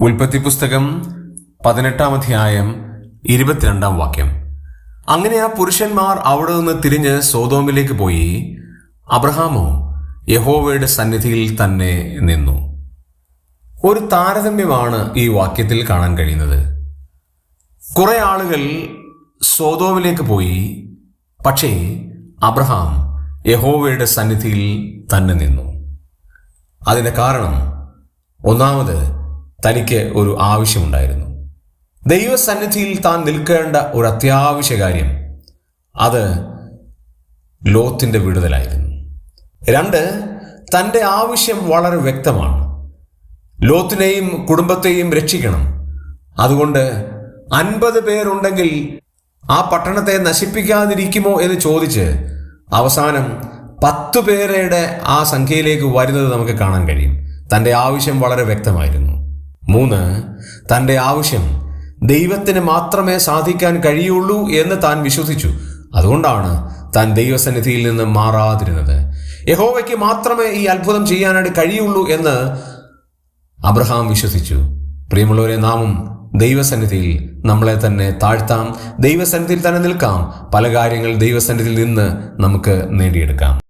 ഉൽപ്പത്തി പുസ്തകം പതിനെട്ടാം അധ്യായം ഇരുപത്തിരണ്ടാം വാക്യം. അങ്ങനെ ആ പുരുഷന്മാർ അവിടെ നിന്ന് തിരിഞ്ഞ് സോതോമിലേക്ക് പോയി. അബ്രഹാമോ യഹോവയുടെ സന്നിധിയിൽ തന്നെ നിന്നു. ഒരു താരതമ്യമാണ് ഈ വാക്യത്തിൽ കാണാൻ കഴിയുന്നത്. കുറെ ആളുകൾ സോതോമിലേക്ക് പോയി. പക്ഷേ അബ്രഹാം യഹോവയുടെ സന്നിധിയിൽ തന്നെ നിന്നു. അതിന്റെ കാരണം ഒന്നാമത് തനിക്ക് ഒരു ആവശ്യമുണ്ടായിരുന്നു. ദൈവസന്നിധിയിൽ താൻ നിൽക്കേണ്ട ഒരു അത്യാവശ്യ കാര്യം അത് ലോത്തിന്റെ വിടുതലായിരുന്നു. രണ്ട് തന്റെ ആവശ്യം വളരെ വ്യക്തമാണ്. ലോത്തിനെയും കുടുംബത്തെയും രക്ഷിക്കണം. അതുകൊണ്ട് അൻപത് പേരുണ്ടെങ്കിൽ ആ പട്ടണത്തെ നശിപ്പിക്കാതിരിക്കുമോ എന്ന് ചോദിച്ച് അവസാനം പത്തു പേരുടെ ആ സംഖ്യയിലേക്ക് വരുന്നത് നമുക്ക് കാണാൻ കഴിയും. തന്റെ ആവശ്യം വളരെ വ്യക്തമായിരുന്നു. മൂന്ന് തന്റെ ആവശ്യം ദൈവത്തിന് മാത്രമേ സാധിക്കാൻ കഴിയുള്ളൂ എന്ന് താൻ വിശ്വസിച്ചു. അതുകൊണ്ടാണ് താൻ ദൈവസന്നിധിയിൽ നിന്ന് മാറാതിരുന്നത്. യഹോവയ്ക്ക് മാത്രമേ ഈ അത്ഭുതം ചെയ്യാനായിട്ട് കഴിയുള്ളൂ എന്ന് അബ്രഹാം വിശ്വസിച്ചു. പ്രിയമുള്ളവരെ നാമും ദൈവസന്നിധിയിൽ നമ്മളെ തന്നെ താഴ്ത്താം. ദൈവസന്നിധിയിൽ തന്നെ നിൽക്കാം. പല കാര്യങ്ങൾ ദൈവസന്നിധിയിൽ നിന്ന് നമുക്ക് നേടിയെടുക്കാം.